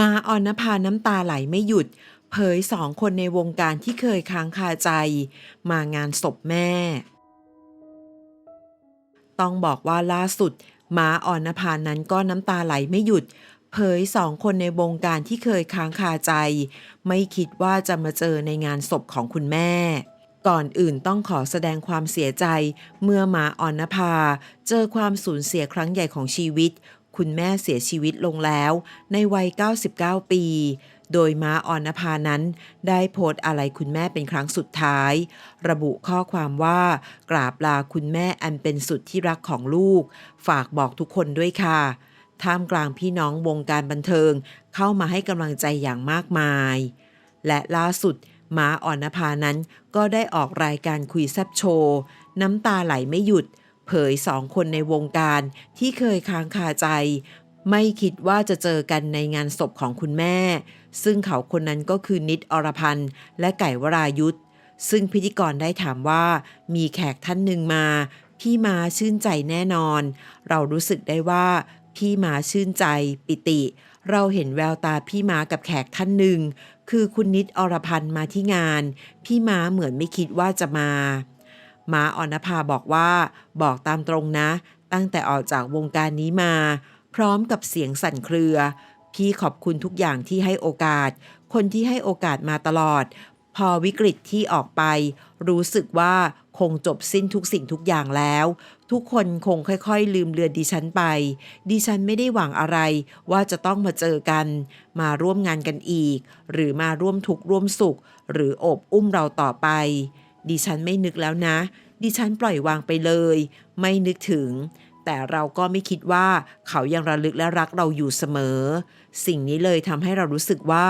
มาออนภาน้ำตาไหลไม่หยุด เผยสองคนในวงการที่เคยค้างคาใจ มางานศพแม่ ต้องบอกว่าล่าสุด มาออนภานั้นก็น้ำตาไหลไม่หยุด เผยสองคนในวงการที่เคยค้างคาใจ ไม่คิดว่าจะมาเจอในงานศพของคุณแม่ก่อนอื่นต้องขอแสดงความเสียใจ เมื่อมาออนภา เจอความสูญเสียครั้งใหญ่ของชีวิต คุณแม่เสียชีวิตลงแล้ว ในวัย 99 ปี โดยม้าออนภานั้น ได้โพสต์อะไรคุณแม่เป็นครั้งสุดท้าย ระบุข้อความว่า กราบลาคุณแม่อันเป็นสุดที่รักของลูก ฝากบอกทุกคนด้วยค่ะ ท่ามกลางพี่น้องวงการบันเทิง เข้ามาให้กำลังใจอย่างมากมาย และล่าสุดม้าอ่อนนภานั้นก็ได้ออกรายการคุยแซบโชว์ น้ำตาไหลไม่หยุด เผยสองคนในวงการที่เคยค้างคาใจ ไม่คิดว่าจะเจอกันในงานศพของคุณแม่ ซึ่งเขาคนนั้นก็คือนิดอรพันธ์และไก่วรายุทธซึ่งพิธีกรได้ถามว่ามีแขกท่านหนึ่งมา พี่มาชื่นใจแน่นอน เรารู้สึกได้ว่าพี่มาชื่นใจปิติ เราเห็นแววตาพี่มากับแขกท่านหนึ่ง คือคุณนิดอรพันธ์มาที่งาน พี่มาเหมือนไม่คิดว่าจะมา มาออนภาบอกว่า บอกตามตรงนะ ตั้งแต่ออกจากวงการนี้มา พร้อมกับเสียงสั่นเครือ พี่ขอบคุณทุกอย่างที่ให้โอกาส คนที่ให้โอกาสมาตลอด พอวิกฤตที่ออกไป รู้สึกว่าคงจบสิ้นทุกสิ่งทุกอย่างแล้ว ทุกคนคงค่อยๆ ลืมเลือนดิฉันไป ดิฉันไม่ได้หวังอะไร ว่าจะต้องมาเจอกัน มาร่วมงานกันอีก หรือมาร่วมทุกข์ร่วมสุข หรือโอบอุ้มเราต่อไป ดิฉันไม่นึกแล้วนะ ดิฉันปล่อยวางไปเลย ไม่นึกถึง แต่เราก็ไม่คิดว่าเขายังระลึกและรักเราอยู่เสมอ สิ่งนี้เลยทำให้เรารู้สึกว่า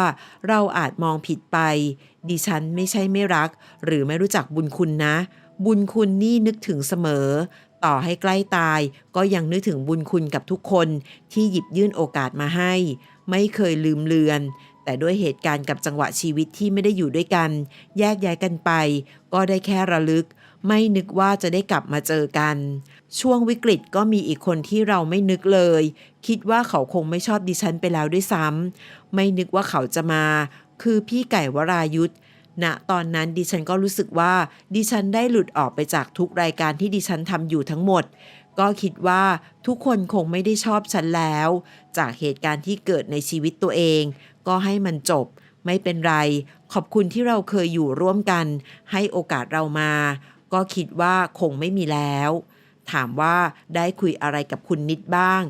เราอาจมองผิดไป ดิฉันไม่ใช่ไม่รัก หรือไม่รู้จักบุญคุณนะ บุญคุณนี่นึกถึงเสมอ ต่อให้ใกล้ตายก็ยังนึกถึงบุญคุณกับทุกคนที่หยิบยื่นโอกาสมาให้ ไม่เคยลืมเลือนแต่ด้วยเหตุการณ์กับจังหวะชีวิตที่ไม่ได้อยู่ด้วยกัน แยกย้ายกันไป ก็ได้แค่ระลึก ไม่นึกว่าจะได้กลับมาเจอกัน ช่วงวิกฤตก็มีอีกคนที่เราไม่นึกเลย คิดว่าเขาคงไม่ชอบดิฉันไปแล้วด้วยซ้ำไม่นึกว่าเขาจะมา คือพี่ไก่วรายุทธณะตอนนั้นดิฉันก็รู้สึกว่า ดิฉันได้หลุดออกไปจากทุกรายการที่ดิฉันทำอยู่ทั้งหมด ก็คิดว่าทุกคนคงไม่ได้ชอบฉันแล้ว จากเหตุการณ์ที่เกิดในชีวิตตัวเอง ก็ให้มันจบ ไม่เป็นไร ขอบคุณที่เราเคยอยู่ร่วมกัน ให้โอกาสเรามา ก็คิดว่าคงไม่มีแล้ว ถามว่าได้คุยอะไรกับคุณนิดบ้าง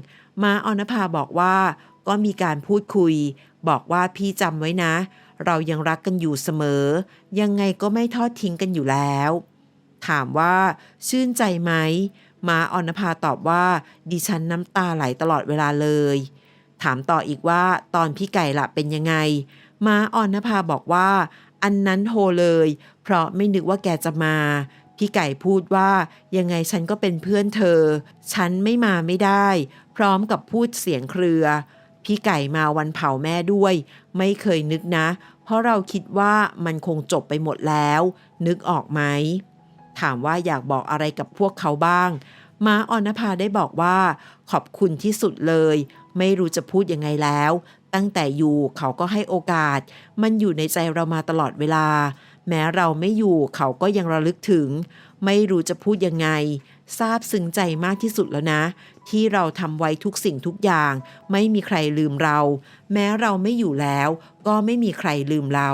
มาอนภาบอกว่าก็มีการพูดคุย บอกว่าพี่จำไว้นะ เรายังรักกันอยู่เสมอ ยังไงก็ไม่ทอดทิ้งกันอยู่แล้ว ถามว่าชื่นใจไหมมาออนภาตอบว่า ดิฉันน้ำตาไหลตลอดเวลาเลย ถามต่ออีกว่าตอนพี่ไก่ละเป็นยังไง มาอ่อนภาบอกว่า อันนั้นโทรเลย เพราะไม่นึกว่าแกจะมา พี่ไก่พูดว่ายังไงฉันก็เป็นเพื่อนเธอ ฉันไม่มาไม่ได้ พร้อมกับพูดเสียงเครือ พี่ไก่มาวันเผาแม่ด้วย ไม่เคยนึกนะ เพราะเราคิดว่ามันคงจบไปหมดแล้ว นึกออกไหม ถามว่าอยากบอกอะไรกับพวกเขาบ้างม้าออนภาได้บอกว่า ขอบคุณที่สุดเลย ไม่รู้จะพูดยังไงแล้ว ตั้งแต่อยู่เขาก็ให้โอกาส มันอยู่ในใจเรามาตลอดเวลา แม้เราไม่อยู่เขาก็ยังระลึกถึง ไม่รู้จะพูดยังไงซาบซึ้งใจมากที่สุดแล้วนะ ที่เราทำไว้ทุกสิ่งทุกอย่าง ไม่มีใครลืมเรา แม้เราไม่อยู่แล้ว ก็ไม่มีใครลืมเรา